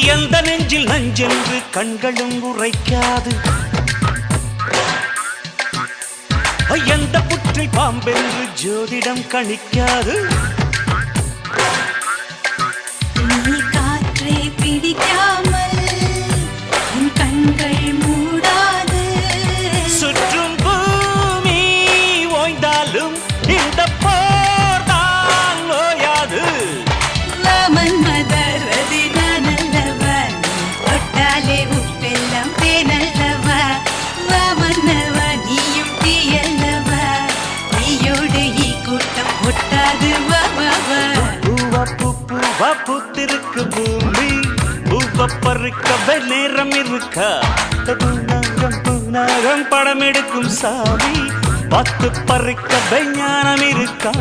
எந்த நெஞ்சில் நஞ்சென்று கண்களும் உரைக்காது. எந்த புற்றில் பாம்பென்று ஜோதிடம் கணிக்காது. ஒட்டாது பூவா பூத்திருக்கு பூமி. பூவ நேரம் இருக்கா? பூநாகம் பூநாகம் படம் எடுக்கும் சாமி. பத்து பறிக்கவே ஞானம் இருக்கா?